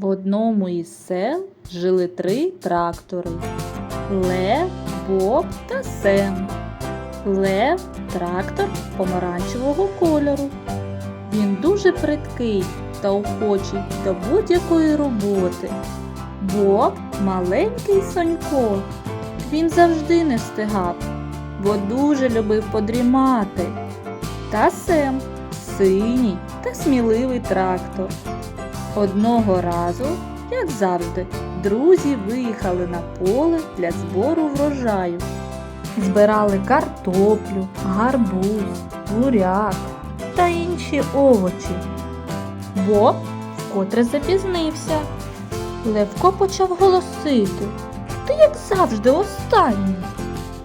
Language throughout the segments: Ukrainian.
В одному із сел жили три трактори Лев, Боб та Сем. Лев трактор помаранчевого кольору. Він дуже придкий та охочий до будь-якої роботи. Боб маленький сонько. Він завжди не встигав, бо дуже любив подрімати. Та Сем синій та сміливий трактор. Одного разу, як завжди, друзі виїхали на поле для збору врожаю. Збирали картоплю, гарбуз, буряк та інші овочі. Боб вкотре запізнився. Левко почав голосити. Ти, як завжди, останній.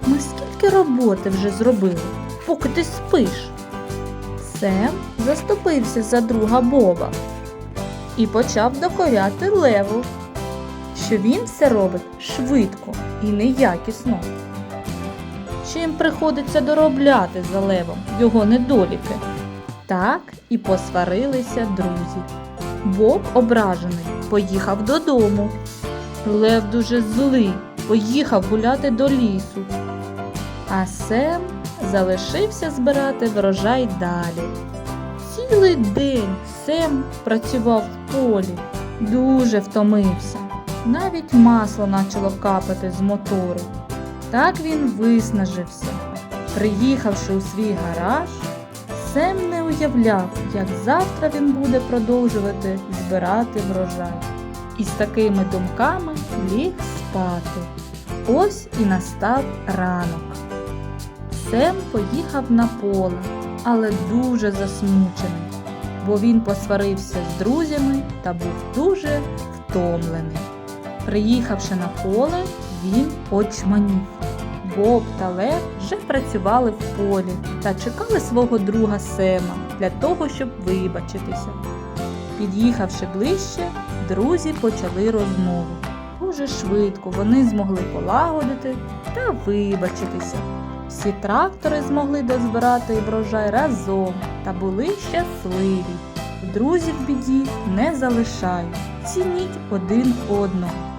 Ми скільки роботи вже зробили, поки ти спиш. Сем заступився за друга Боба і почав докоряти леву, що він все робить швидко і неякісно. Чим приходиться доробляти за левом його недоліки. Так і посварилися друзі. Боб ображений поїхав додому. Лев дуже злий, поїхав гуляти до лісу. А Сем залишився збирати врожай далі. Цілий день Сем працював в полі, дуже втомився. Навіть масло почало капати з мотору. Так він виснажився. Приїхавши у свій гараж, Сем не уявляв, як завтра він буде продовжувати збирати врожай. І з такими думками ліг спати. Ось і настав ранок. Сем поїхав на поле, але дуже засмучений, бо він посварився з друзями та був дуже втомлений. Приїхавши на поле, він очманів. Боб та Лев вже працювали в полі та чекали свого друга Сема для того, щоб вибачитися. Під'їхавши ближче, друзі почали розмову. Дуже швидко вони змогли полагодити та вибачитися. Всі трактори змогли дозбирати врожай разом та були щасливі. Друзів біді не залишають, цініть один одного.